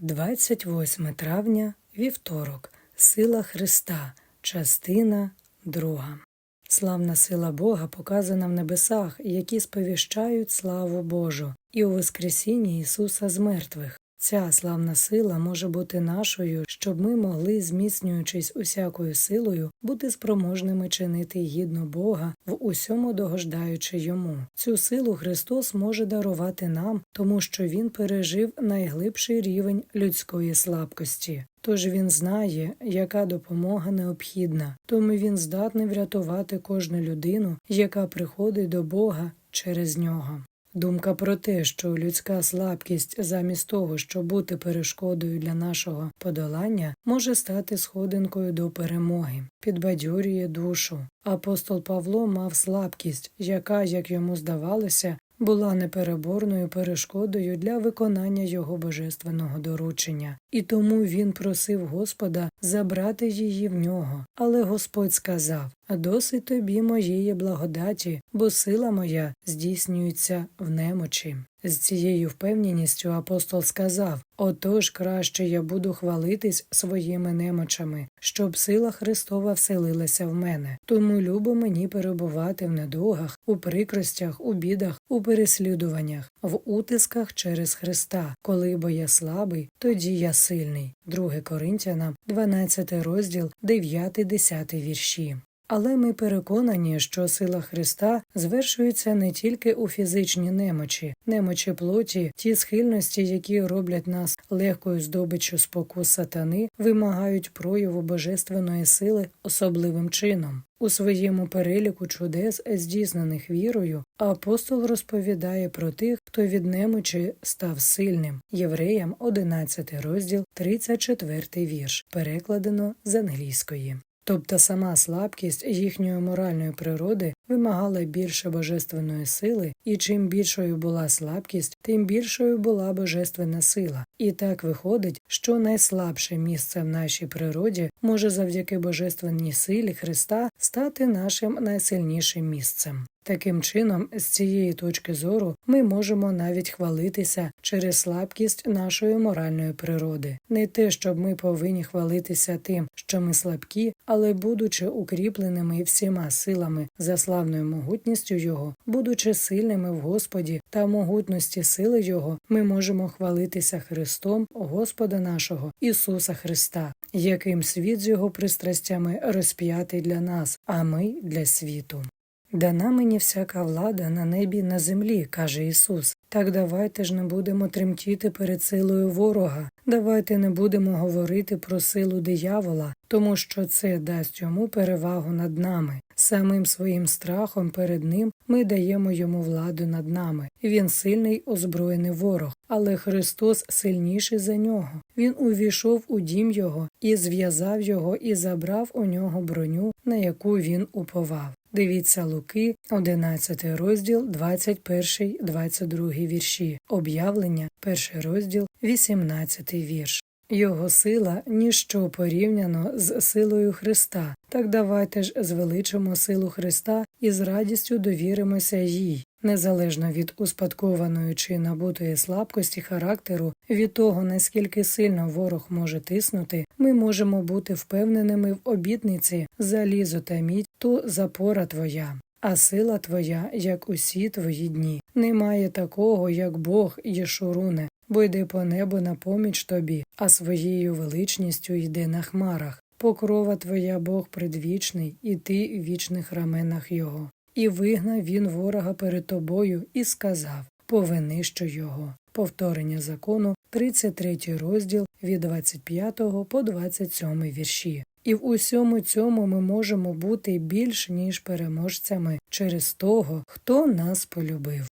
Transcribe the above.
28 травня, вівторок, сила Христа, частина друга. Славна сила Бога показана в небесах, які сповіщають славу Божу, і у Воскресінні Ісуса з мертвих. Ця славна сила може бути нашою, щоб ми могли, зміцнюючись усякою силою, бути спроможними чинити гідно Бога в усьому догождаючи йому. Цю силу Христос може дарувати нам, тому що Він пережив найглибший рівень людської слабкості. Тож він знає, яка допомога необхідна, тому він здатний врятувати кожну людину, яка приходить до Бога через нього. Думка про те, що людська слабкість, замість того, щоб бути перешкодою для нашого подолання, може стати сходинкою до перемоги, підбадьорює душу. Апостол Павло мав слабкість, яка, як йому здавалося, була непереборною перешкодою для виконання його божественного доручення, і тому він просив Господа забрати її в нього. Але Господь сказав Досить тобі моєї благодаті, бо сила моя здійснюється в немочі. З цією впевненістю апостол сказав Отож краще я буду хвалитись своїми немочами, щоб сила Христова вселилася в мене. Тому любо мені перебувати в недугах, у прикростях, у бідах, у переслідуваннях, в утисках через Христа. Коли бо я слабий, тоді я сильний. 2 Коринтянам, 12 розділ, 9-10 вірші. Але ми переконані, що сила Христа звершується не тільки у фізичній немочі, немочі плоті, ті схильності, які роблять нас легкою здобиччю спокус сатани, вимагають прояву божественної сили особливим чином. У своєму переліку чудес, здійснених вірою, апостол розповідає про тих, хто від немочі став сильним. Євреям 11 розділ, 34 вірш, перекладено з англійської. Тобто сама слабкість їхньої моральної природи вимагала більше божественної сили, і чим більшою була слабкість, тим більшою була божественна сила. І так виходить, що найслабше місце в нашій природі може завдяки божественній силі Христа стати нашим найсильнішим місцем. Таким чином, з цієї точки зору, ми можемо навіть хвалитися через слабкість нашої моральної природи. Не те, щоб ми повинні хвалитися тим, що ми слабкі, але будучи укріпленими всіма силами за славною могутністю Його, будучи сильними в Господі та могутності сили Його, ми можемо хвалитися Христом, Господа нашого, Ісуса Христа, яким світ з його пристрастями розп'ятий для нас, а ми для світу. Дана мені всяка влада на небі на землі, каже Ісус. Так давайте ж не будемо тремтіти перед силою ворога, давайте не будемо говорити про силу диявола, тому що це дасть йому перевагу над нами. Самим своїм страхом перед ним ми даємо йому владу над нами. Він сильний озброєний ворог, але Христос сильніший за нього. Він увійшов у дім його і зв'язав його і забрав у нього броню, на яку він уповав. Дивіться Луки, 11 розділ, 21, 22 вірші, об'явлення, 1 розділ, 18 вірш. Його сила ніщо порівняно з силою Христа. Так давайте ж звеличимо силу Христа і з радістю довіримося їй. Незалежно від успадкованої чи набутої слабкості характеру, від того наскільки сильно ворог може тиснути, ми можемо бути впевненими в обітниці залізо та мідь, то запора твоя. А сила твоя, як усі твої дні. Немає такого, як Бог Єшуруне, бо йде по небу на поміч тобі, а своєю величністю йде на хмарах. Покрова твоя Бог предвічний, і ти в вічних раменах його. І вигнав він ворога перед тобою і сказав повинищу його. Повторення закону, 33 розділ від 25 по 27 вірші. І в усьому цьому ми можемо бути більш ніж переможцями через того, хто нас полюбив.